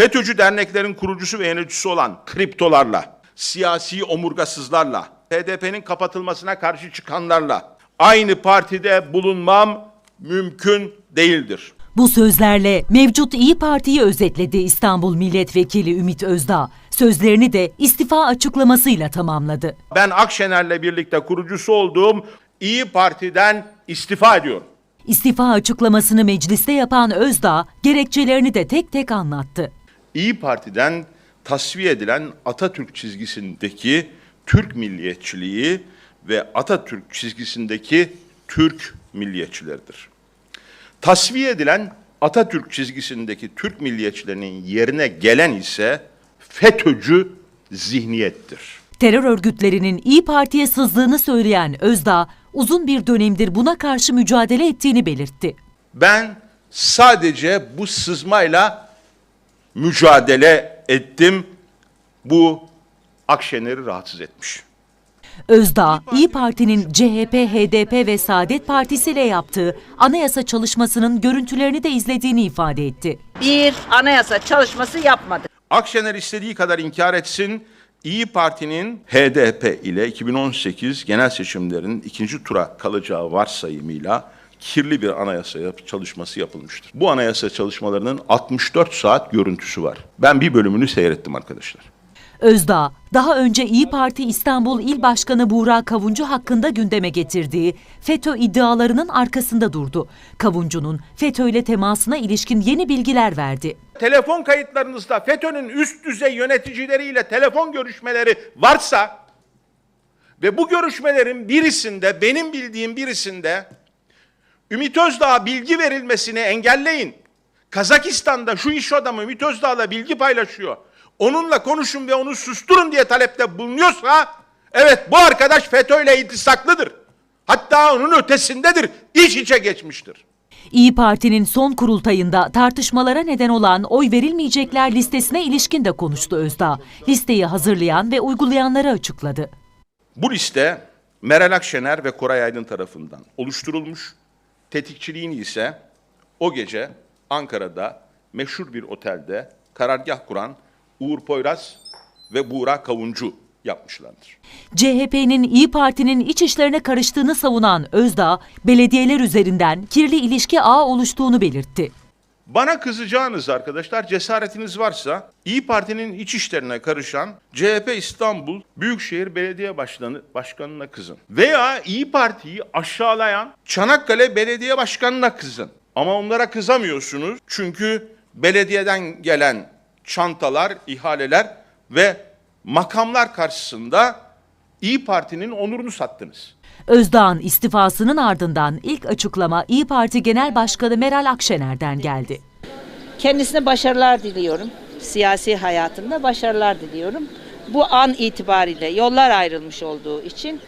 FETÖ'cü derneklerin kurucusu ve yöneticisi olan kriptolarla, siyasi omurgasızlarla, HDP'nin kapatılmasına karşı çıkanlarla aynı partide bulunmam mümkün değildir. Bu sözlerle mevcut İyi Parti'yi özetledi İstanbul Milletvekili Ümit Özdağ. Sözlerini de istifa açıklamasıyla tamamladı. Ben Akşener'le birlikte kurucusu olduğum İyi Parti'den istifa ediyorum. İstifa açıklamasını mecliste yapan Özdağ gerekçelerini de tek tek anlattı. İyi Parti'den tasfiye edilen Atatürk çizgisindeki Türk milliyetçiliği ve Atatürk çizgisindeki Türk milliyetçileridir. Tasfiye edilen Atatürk çizgisindeki Türk milliyetçilerinin yerine gelen ise FETÖ'cü zihniyettir. Terör örgütlerinin İyi Parti'ye sızdığını söyleyen Özdağ, uzun bir dönemdir buna karşı mücadele ettiğini belirtti. Ben sadece bu sızmayla mücadele ettim. Bu Akşener'i rahatsız etmiş. Özdağ, İyi Parti'nin CHP, HDP ve Saadet Partisi ile yaptığı anayasa çalışmasının görüntülerini de izlediğini ifade etti. bir anayasa çalışması yapmadı. Akşener istediği kadar inkar etsin. İyi Parti'nin HDP ile 2018 genel seçimlerin ikinci tura kalacağı varsayımıyla kirli bir anayasa yap- çalışması yapılmıştır. Bu anayasa çalışmalarının 64 saat görüntüsü var. Ben bir bölümünü seyrettim arkadaşlar. Özdağ, daha önce İyi Parti İstanbul İl Başkanı Buğra Kavuncu hakkında gündeme getirdiği FETÖ iddialarının arkasında durdu. Kavuncu'nun FETÖ ile temasına ilişkin yeni bilgiler verdi. Telefon kayıtlarınızda FETÖ'nün üst düzey yöneticileriyle telefon görüşmeleri varsa ve bu görüşmelerin birisinde benim bildiğim birisinde Ümit Özdağ'a bilgi verilmesini engelleyin. Kazakistan'da şu iş adamı Ümit Özdağ'la bilgi paylaşıyor. Onunla konuşun ve onu susturun diye talepte bulunuyorsa evet bu arkadaş FETÖ'yle iltisaklıdır. Hatta onun ötesindedir. İç içe geçmiştir. İyi Parti'nin son kurultayında tartışmalara neden olan oy verilmeyecekler listesine ilişkin de konuştu Özdağ. Listeyi hazırlayan ve uygulayanları açıkladı. Bu liste Meral Akşener ve Koray Aydın tarafından oluşturulmuş. Tetikçiliğini ise o gece Ankara'da meşhur bir otelde karargah kuran Uğur Poyraz ve Buğra Kavuncu yapmışlardır. CHP'nin İyi Parti'nin iç işlerine karıştığını savunan Özdağ, belediyeler üzerinden kirli ilişki ağı oluştuğunu belirtti. Bana kızacağınız arkadaşlar cesaretiniz varsa İyi Parti'nin iç işlerine karışan CHP İstanbul Büyükşehir Belediye Başkanı, Başkanı'na kızın. Veya İyi Parti'yi aşağılayan Çanakkale Belediye Başkanı'na kızın. Ama onlara kızamıyorsunuz çünkü belediyeden gelen çantalar, ihaleler ve makamlar karşısında İyi Parti'nin onurunu sattınız. Özdağ'ın istifasının ardından ilk açıklama İyi Parti Genel Başkanı Meral Akşener'den geldi. Kendisine başarılar diliyorum. Siyasi hayatında başarılar diliyorum. Bu an itibariyle yollar ayrılmış olduğu için